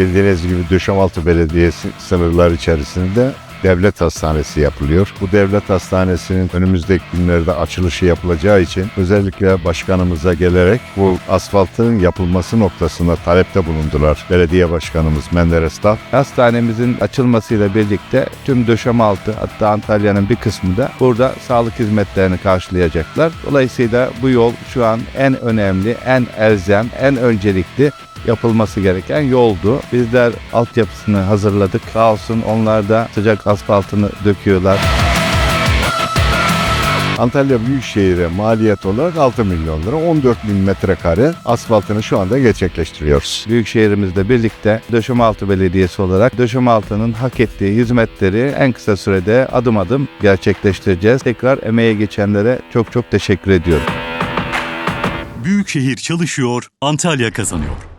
Bildiğiniz gibi Döşemaltı Belediyesi sınırlar içerisinde devlet hastanesi yapılıyor. Bu devlet hastanesinin önümüzdeki günlerde açılışı yapılacağı için özellikle başkanımıza gelerek bu asfaltın yapılması noktasında talepte bulundular. Belediye başkanımız Menderes Dağ. Hastanemizin açılmasıyla birlikte tüm Döşemealtı hatta Antalya'nın bir kısmı da burada sağlık hizmetlerini karşılayacaklar. Dolayısıyla bu yol şu an en önemli, en elzem, en öncelikli yapılması gereken yoldu. Bizler altyapısını hazırladık. Sağ olsun onlar da sıcak asfaltını döküyorlar. Antalya Büyükşehir'e maliyet olarak 6 milyon lira 14 bin metrekare asfaltını şu anda gerçekleştiriyoruz. Büyükşehirimizle birlikte Döşemealtı Belediyesi olarak Döşemealtı'nın hak ettiği hizmetleri en kısa sürede adım adım gerçekleştireceğiz. Tekrar emeğe geçenlere çok çok teşekkür ediyorum. Büyükşehir çalışıyor, Antalya kazanıyor.